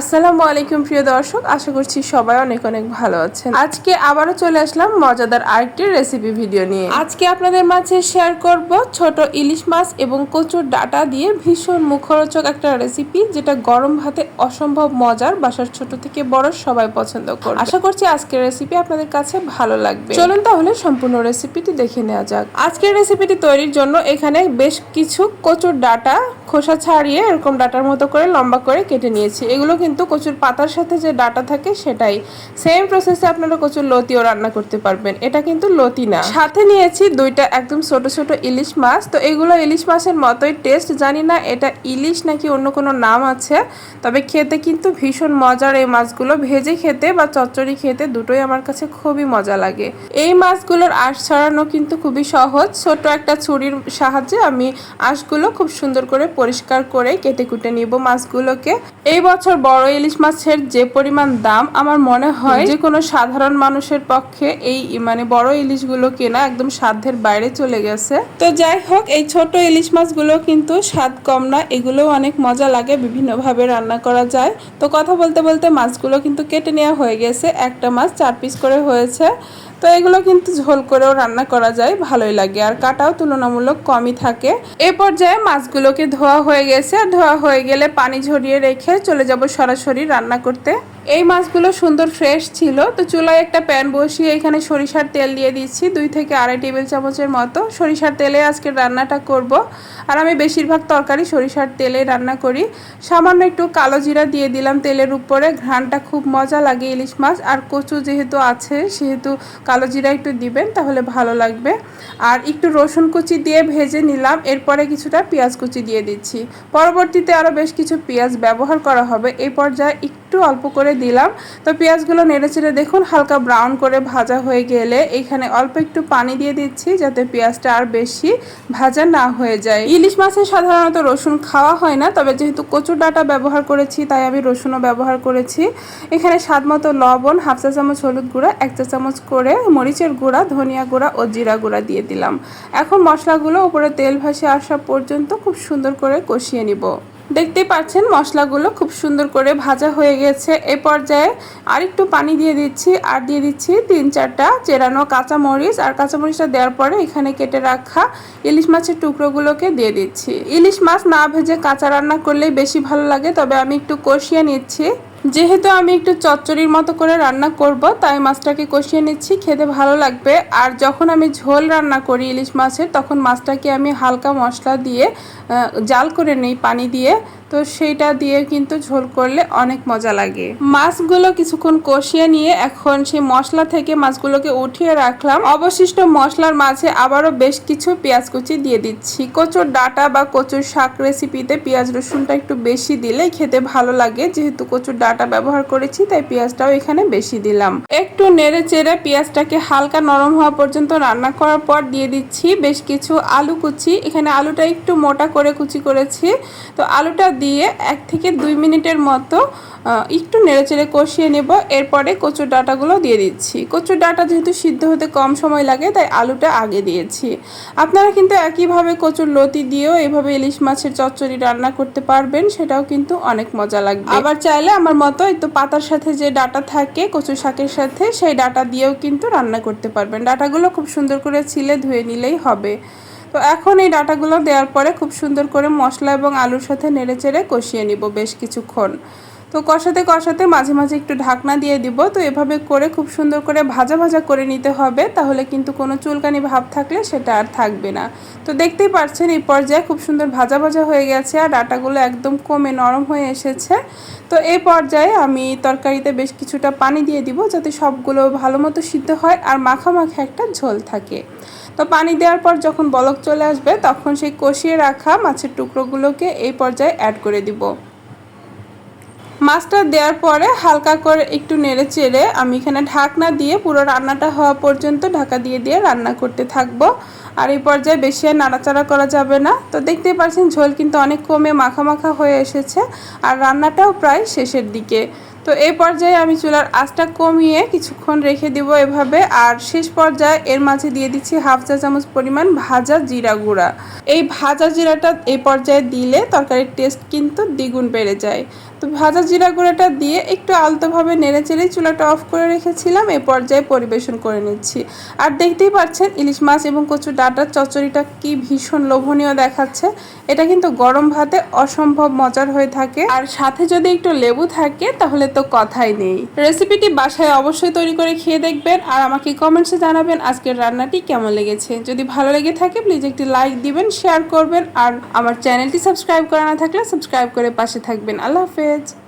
আসসালামু আলাইকুম, প্রিয় দর্শক। আশা করছি সবাই অনেক অনেক ভালো আছেন। আজকে আবারও চলে আসলাম মজাদার আরেকটি রেসিপি ভিডিও নিয়ে। আজকে আপনাদের মাঝে শেয়ার করব ছোট ইলিশ মাছ এবং কচুর ডাটা দিয়ে ভীষণ মুখরোচক একটা রেসিপি যেটা গরম ভাতে অসম্ভব মজার, বাসার ছোট থেকে বড় সবাই পছন্দ করবে। আশা করছি আজকের রেসিপি আপনাদের কাছে ভালো লাগবে। চলুন তাহলে সম্পূর্ণ রেসিপিটি দেখে নেওয়া যাক। আজকের রেসিপিটি তৈরির জন্য এখানে বেশ কিছু কচুর ডাটা খোসা ছাড়িয়ে এরকম ডাটার মতো করে লম্বা করে কেটে নিয়েছি। এগুলো কিন্তু কচুর পাতার সাথে যে ডাটা থাকে সেটাই। সেম প্রসেসে আপনারা কচুর লতিও রান্না করতে পারবেন। এটা কিন্তু লতি না। সাথে নিয়েছি দুইটা একদম ছোট ছোট ইলিশ মাছ। তো এগুলো ইলিশ মাছের মতোই টেস্ট জানি না এটা ইলিশ নাকি অন্য কোনো নাম আছে। তবে খেতে কিন্তু ভীষণ মজার এই মাছগুলো। ভেজে খেতে বা চচ্চড়ি খেতে দুটোই আমার কাছে খুবই মজা লাগে। এই মাছগুলোর আঁশ ছাড়ানো কিন্তু খুবই সহজ। ছোট একটা ছুরির সাহায্যে আমি আঁশগুলো খুব সুন্দর করে পরিষ্কার করে কেটে কুটে নিব মাছগুলোকে। এই বছর বড় ইলিশ মাছের যে পরিমাণ দাম আমার মনে হয় যে কোনো সাধারণ মানুষের পক্ষে এই মানে বড় ইলিশগুলো কেনা একদম সাধ্যের বাইরে চলে গেছে। তো যাই হোক এই ছোট ইলিশ মাছগুলো কিন্তু স্বাদ কম না এগুলো অনেক মজা লাগে বিভিন্নভাবে রান্না করা যায়। তো কথা বলতে বলতে মাছগুলো কিন্তু কেটে নেওয়া হয়ে গেছে একটা মাছ চার পিস করে হয়েছে। তো এগুলো কিন্তু ঝোল করেও রান্না করা যায়, ভালোই লাগে। আর কাটাও তুলনামূলক কমই থাকে। এ পর্যায়ে মাছগুলোকে ধোয়া হয়ে গেছে। আর ধোয়া হয়ে গেলে পানি ঝরিয়ে রেখে চলে যাব সরাসরি রান্না করতে। এই মাছগুলো সুন্দর ফ্রেশ ছিল। তো চুলায় একটা প্যান বসিয়ে এখানে সরিষার তেল দিয়ে দিচ্ছি, দুই থেকে আড়াই টেবিল চামচের মতো। সরিষার তেলে আজকে রান্নাটা করব। আর আমি বেশিরভাগ তরকারি সরিষার তেলে রান্না করি। সামান্য একটু কালো জিরা দিয়ে দিলাম তেলের উপরে ঘ্রানটা খুব মজা লাগে ইলিশ মাছ। আর কচু যেহেতু আছে, সেহেতু কালো জিরা একটু দিবেন, তাহলে ভালো লাগবে। আর একটু রসুন কুচি দিয়ে ভেজে নিলাম, এরপরে কিছুটা পেঁয়াজ কুচি দিয়ে দিচ্ছি। পরবর্তীতে আরও বেশ কিছু পেঁয়াজ ব্যবহার করা হবে। এই পর্যায়ে একটু অল্প করে দিলাম। তো পেঁয়াজগুলো নেড়েচেড়ে দেখুন, হালকা ব্রাউন করে ভাজা হয়ে গেলে এখানে অল্প একটু পানি দিয়ে দিচ্ছি যাতে পেঁয়াজটা আর বেশি ভাজা না হয়ে যায়। ইলিশ মাছে সাধারণত রসুন খাওয়া হয় না, তবে যেহেতু কচুর ডাটা ব্যবহার করেছি, তাই আমি রসুনও ব্যবহার করেছি। এখানে স্বাদ মতো লবণ, হাফ চা চামচ হলুদ গুঁড়া, এক চা চামচ করে মরিচের গুঁড়া, ধনিয়া গুঁড়া ও জিরা গুঁড়া দিয়ে দিলাম। এখন মশলাগুলো উপরে তেল ভাসে আসা পর্যন্ত খুব সুন্দর করে কষিয়ে নিব। দেখতেই পাচ্ছেন মশলাগুলো খুব সুন্দর করে ভাজা হয়ে গেছে। এ পর্যায়ে আর একটু পানি দিয়ে দিচ্ছি, আর দিয়ে দিচ্ছি তিন চারটা চেরানো কাঁচামরিচ। আর কাঁচামরিচটা দেওয়ার পরে এখানে কেটে রাখা ইলিশ মাছের টুকরোগুলোকে দিয়ে দিচ্ছি। ইলিশ মাছ না ভেজে কাঁচা রান্না করলেই বেশি ভালো লাগে, তবে আমি একটু কষিয়ে নিচ্ছি। যেহেতু আমি একটু চচ্চড়ির মতো করে রান্না করব, তাই মাছটাকে কষিয়ে নিচ্ছি, খেতে ভালো লাগবে। আর যখন আমি ঝোল রান্না করি ইলিশ মাছের, তখন মাছটাকে আমি হালকা মশলা দিয়ে জাল করে নেই পানি দিয়ে। তো সেইটা দিয়ে কিন্তু ঝোল করলে অনেক মজা লাগে। মাছগুলো কিছুক্ষণ কষিয়ে নিয়ে এখন সেই মশলা থেকে মাছগুলোকে উঠিয়ে রাখলাম। অবশিষ্ট মশলার মাঝে আবারও বেশ কিছু পেঁয়াজ কুচি দিয়ে দিচ্ছি। কচুর ডাটা বা কচুর শাক রেসিপিতে পেঁয়াজ রসুনটা একটু বেশি দিলে খেতে ভালো লাগে, যেহেতু কচুর ডাটা ব্যবহার করেছি, তাই পেঁয়াজটাও এখানে বেশি দিলাম। একটু নেড়ে চেড়ে পেঁয়াজটাকে হালকা নরম হওয়া পর্যন্ত রান্না করার পর দিয়ে দিচ্ছি বেশ কিছু আলু কুচি। এখানে আলুটা একটু মোটা করে কুচি করেছি। তো আলুটা দিয়ে এক থেকে দুই মিনিটের মতো একটু নেড়েচেড়ে কষিয়ে নেব। এরপরে কচুর ডাটাগুলো দিয়ে দিচ্ছি। কচুর ডাটা যেহেতু সিদ্ধ হতে কম সময় লাগে, তাই আলুটা আগে দিয়েছি। আপনারা কিন্তু একইভাবে কচুর লতি দিয়েও এভাবে ইলিশ মাছের চচ্চড়ি রান্না করতে পারবেন, সেটাও কিন্তু অনেক মজা লাগবে। আবার চাইলে আমার মতো একটু পাতার সাথে যে ডাটা থাকে কচু শাকের সাথে, সেই ডাটা দিয়েও কিন্তু রান্না করতে পারবেন। ডাটাগুলো খুব সুন্দর করে ছিলে ধুয়ে নিলেই হবে। তো এখন এই ডাটাগুলো দেওয়ার পরে খুব সুন্দর করে মশলা এবং আলুর সাথে নেড়ে চেড়ে কষিয়ে নিব বেশ কিছুক্ষণ। তো কষাতে কষাতে মাঝে মাঝে একটু ঢাকনা দিয়ে দিব। তো এভাবে করে খুব সুন্দর করে ভাজা ভাজা করে নিতে হবে। তাহলে কিন্তু কোনো চুলকানি ভাব থাকলে সেটা আর থাকবে না। তো দেখতেই পাচ্ছেন এই পর্যায়ে খুব সুন্দর ভাজা ভাজা হয়ে গেছে আর ডাটাগুলো একদম কমে নরম হয়ে এসেছে। তো এই পর্যায়ে আমি তরকারিতে বেশ কিছুটা পানি দিয়ে দিব যাতে সবগুলো ভালো মতো সিদ্ধ হয় আর মাখামাখা একটা ঝোল থাকে। তো পানি দেওয়ার পর যখন বলক চলে আসবে তখন সেই কষিয়ে রাখা মাছের টুকরোগুলোকে এই পর্যায়ে অ্যাড করে দিব। মাছটা দেওয়ার পরে হালকা করে একটু নেড়ে চেড়ে আমি এখানে ঢাকনা দিয়ে পুরো রান্নাটা হওয়া পর্যন্ত ঢাকা দিয়ে দিয়ে রান্না করতে থাকব। আর এই পর্যায়ে বেশি আর নাড়াচাড়া করা যাবে না। তো দেখতেই পাচ্ছেন ঝোল কিন্তু অনেক কমে মাখা মাখা হয়ে এসেছে আর রান্নাটাও প্রায় শেষের দিকে। তো এই পর্যায়ে আমি চুলার আঁচটা কমিয়ে কিছুক্ষণ রেখে দিব এভাবে। আর শেষ পর্যায়ে এর মাঝে দিয়ে দিচ্ছি হাফ চা চামচ পরিমাণ ভাজা জিরা গুঁড়া। এই ভাজা জিরাটা এই পর্যায়ে দিলে তরকারির টেস্ট কিন্তু দ্বিগুণ বেড়ে যায়। তো ভাজা জিরা গুঁড়োটা দিয়ে একটু আলতোভাবে নেড়ে চেড়ে চুলাটা অফ করে রেখেছিলাম এই পর্যায়ে পরিবেশন করে নিচ্ছি। আর দেখতেই পাচ্ছেন, ইলিশ মাছ এবং কচু ডাটার চচ্চড়িটা কি ভীষণ লোভনীয় দেখাচ্ছে। এটা কিন্তু গরম ভাতে অসম্ভব মজার হয়ে থাকে। আর সাথে যদি একটু লেবু থাকে, তাহলে তো কথাই নেই। রেসিপিটি বাসায় অবশ্যই তৈরি করে খেয়ে দেখবেন। আর আমাকে কমেন্টসে জানাবেন আজকের রান্নাটি কেমন লেগেছে। যদি ভালো লেগে থাকে, প্লিজ একটি লাইক দিবেন, শেয়ার করবেন। আর আমার চ্যানেলটি সাবস্ক্রাইব করা না থাকলে সাবস্ক্রাইব করে পাশে থাকবেন। আল্লাহ হাফেজ